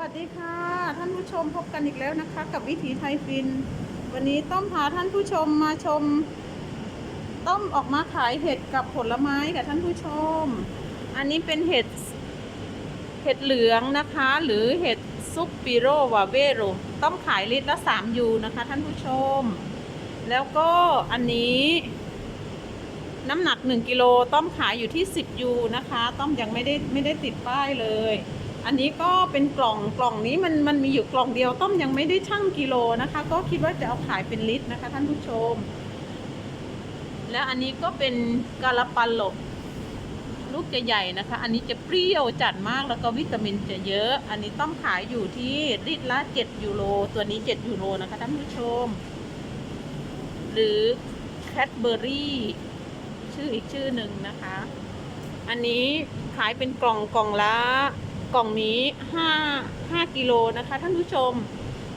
วัสดีค่ะ ท่านผู้ชมพบกันอีกแล้วนะคะ กับวิถีไทยฟิน วันนี้ต้อมพาท่านผู้ชมมาชม ต้มออกมาขายเห็ดกับผลไม้กับท่านผู้ชม อันนี้เป็นเห็ดเห็ดเหลืองนะคะ หรือเห็ดซุปปิโรวาเวโรต้มขายลิตรละ3ยูนะคะ ท่านผู้ชม แล้วก็อันนี้ น้ำหนัก 1กิโลต้อมขายอยู่ที่ 10ยูนะคะ ต้อมยังไม่ได้ไม่ได้ติดป้ายเลย อันนี้ก็เป็นกล่องกล่องนี้มันมันมีอยู่กล่องเดียวต้อมยังไม่ได้ชั่งกิโลนะคะ ก็คิดว่าจะเอาขายเป็นลิตรนะคะ ท่านผู้ชม แล้วอันนี้ก็เป็นกาลปันโลลูกจะใหญ่นะคะ อันนี้จะเปรี้ยวจัดมากแล้วก็วิตามินจะเยอะ อันนี้ต้องขายอยู่ที่ลิตรละ 7 ยูโร ตัวนี้ 7 ยูโรนะคะท่านผู้ชม หรือแคดเบอรี่ชื่ออีกชื่อหนึ่งนะคะ อันนี้ขายเป็นกล่องกล่องละ กล่องนี้ห้าห้ากิโลนะคะ ท่านผู้ชม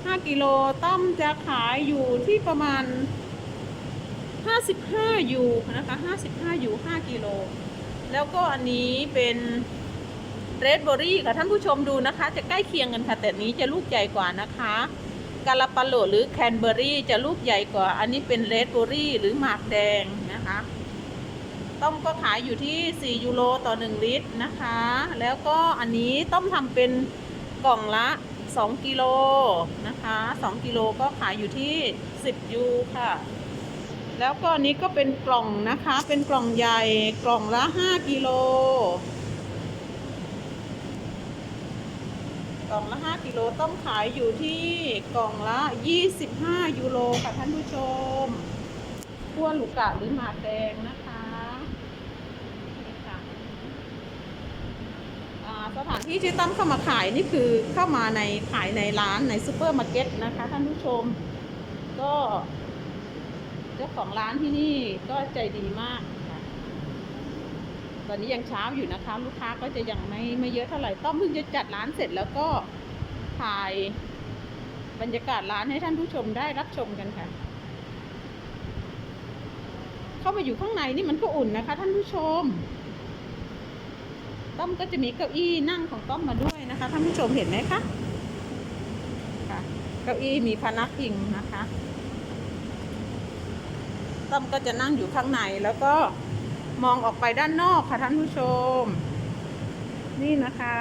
ห้ากิโลต้อมจะขายอยู่ที่ประมาณห้าสิบห้ายูนะคะห้าสิบห้ายูห้ากิโลแล้วก็อันนี้เป็นเรดเบอรี่ค่ะท่านผู้ชมดูนะคะ จะใกล้เคียงกันค่ะแต่นี้จะลูกใหญ่กว่านะคะกาลาปาโลหรือแคนเบอรี่จะลูกใหญ่กว่า อันนี้เป็นเรดเบอรี่หรือหมากแดงนะคะ ต้มก็ขายอยู่ที่ 4 ยูโรต่อ 1 ลิตรนะคะ แล้วก็อันนี้ต้มทำเป็นกล่องละ 2 กิโลนะคะ 2 กิโลก็ขายอยู่ที่ 10 ยูค่ะ แล้วก็อันนี้ก็เป็นกล่องนะคะ เป็นกล่องใหญ่กล่องละ 5 กิโล กล่องละ 5 กิโลต้มขายอยู่ที่กล่องละ 25 ยูโรค่ะท่านผู้ชมขั้วลูกะหรือหมาแดงนะคะนี่ค่ะอ่า สถานที่ที่ต้มเข้ามาขายนี่คือเข้ามาในขายในร้านในซูเปอร์มาร์เก็ตนะคะท่านผู้ชม ก็เจ้าของร้านที่นี่ก็ใจดีมากค่ะตอนนี้ยังเช้าอยู่นะคะ ลูกค้าก็จะยังไม่ไม่เยอะเท่าไหร่ต้อมเพิ่งจะจัดร้านเสร็จแล้วก็ถ่ายบรรยากาศร้านให้ท่านผู้ชมได้รับชมกันค่ะ เข้ามาอยู่ข้างในนี่มันก็อุ่นนะคะ ท่านผู้ชม ต้อมก็จะมีเก้าอี้นั่งของต้อมมาด้วยนะคะท่านผู้ชมเห็นไหมคะค่ะเก้าอี้มีพนักพิงนะคะต้อมก็จะนั่งอยู่ข้างในแล้วก็มองออกไปด้านนอกค่ะท่านผู้ชม นี่นะคะ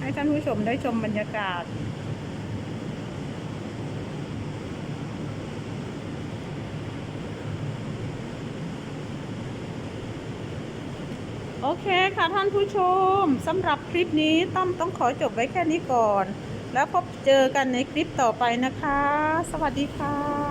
ให้ท่านผู้ชมได้ชมบรรยากาศ โอเคค่ะท่านผู้ชมสำหรับคลิปนี้ต้อมต้องขอจบไว้แค่นี้ก่อน แล้วพบเจอกันในคลิปต่อไปนะคะ สวัสดีค่ะ